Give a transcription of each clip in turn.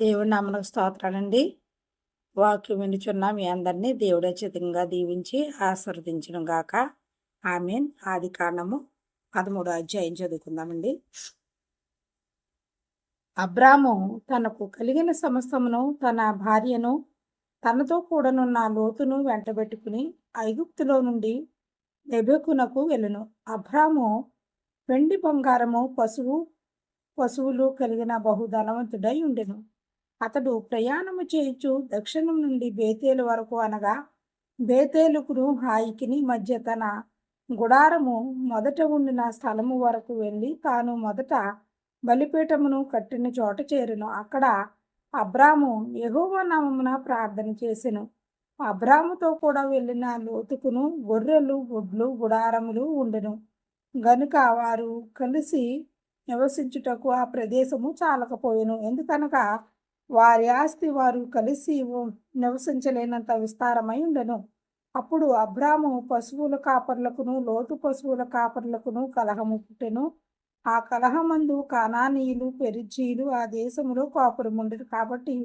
దేవుడి నామనకు స్తోత్రాలండి. వాక్యం వినుచున్న మీ అందరినీ దేవుడే చితంగా దీవించి ఆశీర్వదించడం గాక. ఆమెన్. ఆది కారణము పదమూడు అధ్యాయం చదువుకుందామండి. అబ్రాము తనకు కలిగిన సమస్తమును తన భార్యను తనతో కూడనున్న లోతును వెంటబెట్టుకుని ఐగుప్తులో నుండి నెబెకునకు వెళ్ళును. అబ్రాము వెండి బంగారము పశువు పశువులు కలిగిన బహుధనవంతుడై ఉండెను. అతడు ప్రయాణము చేయుచు దక్షిణం నుండి బేతేలు వరకు అనగా బేతేలుకును హాయికిని మధ్య తన గుడారము మొదట ఉండిన స్థలము వరకు వెళ్ళి తాను మొదట బలిపీఠమును కట్టిన చోట చేరును. అక్కడ అబ్రాము ఎగువ నామమున ప్రార్థన చేసెను. అబ్రాముతో కూడా వెళ్ళిన లోతుకును గొర్రెలు గుడ్లు గుడారములు ఉండెను. గనుక వారు కలిసి నివసించుటకు ఆ ప్రదేశము చాలకపోయెను. ఎందుకనగా వారి ఆస్తి వారు కలిసి నివసించలేనంత విస్తారమై ఉండెను. అప్పుడు అబ్రాము పశువుల కాపర్లకును లోతు పశువుల కాపర్లకును కలహము పుట్టెను. ఆ కలహమందు కానానీయులు పెరిచీలు ఆ దేశంలో కాపురముండరు. కాబట్టి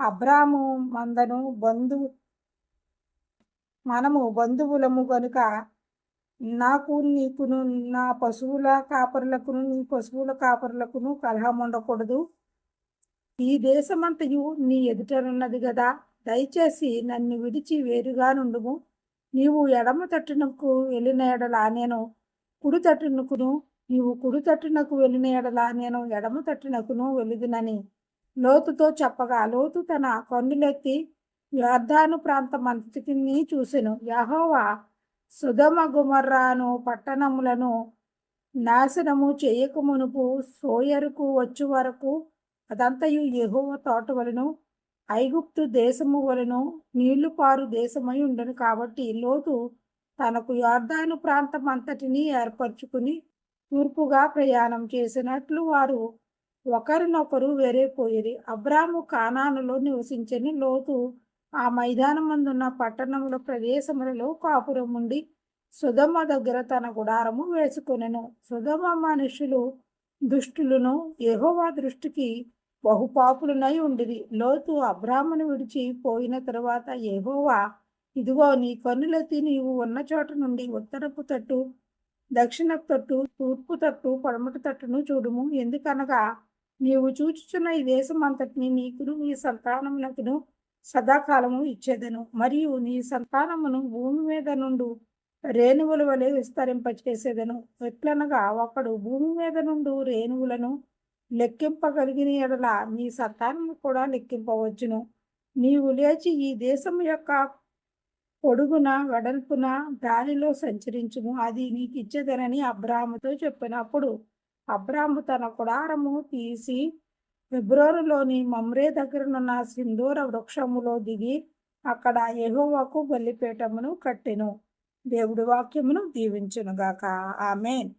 అబ్రాము మందను బంధు మనము బంధువులము గనుక నాకు నీకును నా పశువుల కాపరులకును నీ పశువుల కాపరులకును కలహం ఉండకూడదు ఈ దేశమంతయు నీ ఎదుటనున్నది గదా. దయచేసి నన్ను విడిచి వేరుగా నుండుము. నీవు ఎడమ తట్టునకు వెళ్ళిన ఎడలా నేను కుడి తట్టునకును నీవు కుడి తట్టునకు వెళ్ళిన ఎడలా నేను ఎడమ తట్టునకును వెలుదునని లోతుతో చెప్పగా లోతు తన కన్నులెత్తి యోర్ధాను ప్రాంతమంతటిని చూసెను. యహోవా సుధమ గుమర్రాను పట్టణములను నాశనము చేయకమునుపు సోయరుకు వచ్చు వరకు అదంతయు యహోవ తోట వలను ఐగుప్తు దేశము వలను నీళ్ళు పారు దేశమై ఉండను కాబట్టి లోతు తనకు యార్దాను ప్రాంతం అంతటిని ఏర్పరచుకుని తూర్పుగా ప్రయాణం చేసినట్లు వారు ఒకరినొకరు వేరైపోయేది. అబ్రాము కానానులో నివసించని లోతు ఆ మైదానమందున్న పట్టణముల ప్రదేశములలో కాపురం ఉండి సుధమ దగ్గర తన గుడారము వేసుకొనెను. సుధమ మనుషులు దుష్టులను యహోవా దృష్టికి బహుపాపులనై ఉండిది లోతు అబ్రాహ్మను విడిచి పోయిన తరువాత యహోవా ఇదిగో నీ కన్నులెత్తి నీవు ఉన్న చోట నుండి ఉత్తరపు తట్టు దక్షిణపు తట్టు తూర్పు తట్టు పడమటి తట్టును చూడుము. ఎందుకనగా నీవు చూచుచున్న ఈ దేశం అంతటిని నీకును నీ సంతానమునకును సదాకాలము ఇచ్చేదను. మరియు నీ సంతానమును భూమి మీద నుండు రేణువుల వలె విస్తరింపచేసేదను. ఎట్లనగా ఒకడు భూమి మీద నుండి రేణువులను లెక్కింపగలిగిన ఎడల నీ సంతానము కూడా లెక్కింపవచ్చును. నీవు లేచి ఈ దేశం యొక్క పొడుగున వెడల్పున దానిలో సంచరించుము. అది నీకు ఇచ్చేదనని అబ్రాముతో చెప్పినప్పుడు అబ్రాము తన కుడారము తీసి ఫిబ్రవరిలోని మమ్రే దగ్గరనున్న సింధూర వృక్షములో దిగి అక్కడ ఎహోవాకు బలిపీఠమును కట్టెను. దేవుడి వాక్యమును దీవించునుగాక. ఆమెన్.